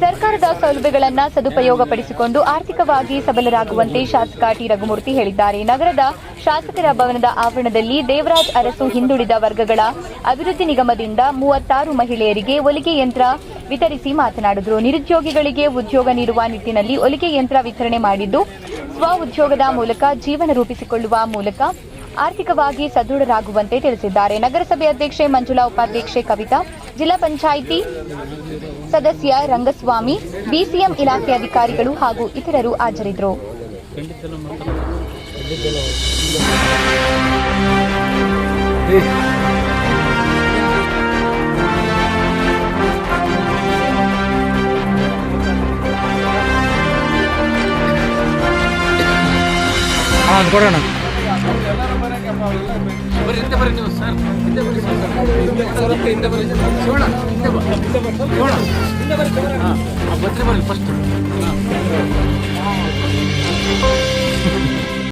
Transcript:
ಸರ್ಕಾರದ ಸೌಲಭ್ಯಗಳನ್ನು ಸದುಪಯೋಗಪಡಿಸಿಕೊಂಡು ಆರ್ಥಿಕವಾಗಿ ಸಬಲರಾಗುವಂತೆ ಶಾಸಕ ಟಿ ರಘುಮೂರ್ತಿ ಹೇಳಿದ್ದಾರೆ. ನಗರದ ಶಾಸಕರ ಭವನದ ಆವರಣದಲ್ಲಿ ದೇವರಾಜ್ ಅರಸು ಹಿಂದುಳಿದ ವರ್ಗಗಳ ಅಭಿವೃದ್ಧಿ ನಿಗಮದಿಂದ ಮೂವತ್ತಾರು ಮಹಿಳೆಯರಿಗೆ ಹೊಲಿಗೆ ಯಂತ್ರ ವಿತರಿಸಿ ಮಾತನಾಡಿದರು. ನಿರುದ್ಯೋಗಿಗಳಿಗೆ ಉದ್ಯೋಗ ನೀಡುವ ನಿಟ್ಟಿನಲ್ಲಿ ಹೊಲಿಗೆ ಯಂತ್ರ ವಿತರಣೆ ಮಾಡಿದ್ದು, ಸ್ವ ಉದ್ಯೋಗದ ಮೂಲಕ ಜೀವನ ರೂಪಿಸಿಕೊಳ್ಳುವ ಮೂಲಕ ಆರ್ಥಿಕವಾಗಿ ಸದೃಢರಾಗುವಂತೆ ತಿಳಿಸಿದ್ದಾರೆ. ನಗರಸಭೆ ಅಧ್ಯಕ್ಷೆ ಮಂಜುಳಾ, ಉಪಾಧ್ಯಕ್ಷೆ ಕವಿತಾ, ಜಿಲ್ಲಾ ಪಂಚಾಯಿತಿ ಸದಸ್ಯ ರಂಗಸ್ವಾಮಿ, ಬಿಸಿಎಂ ಇಲಾಖೆ ಅಧಿಕಾರಿಗಳು ಹಾಗೂ ಇತರರು ಹಾಜರಿದ್ದರು. ಕೊಡೋಣ. ಬರ್ರಿ ಹಿಂದೆ ಬರ್ರಿ ನೀವು ಸರ್ ಹಿಂದೆ ಬರ್ರಿ ಸರ್ ಹಿಂದೆ ಬರ್ರಿ ಹಿಂದೆ ಬಾ ಶಿವಣ್ಣ ಹಿಂದೆ ಬರ್ರಿ ಹಾಂ ಬರ್ರಿ ಬರ್ರಿ ಫಸ್ಟ್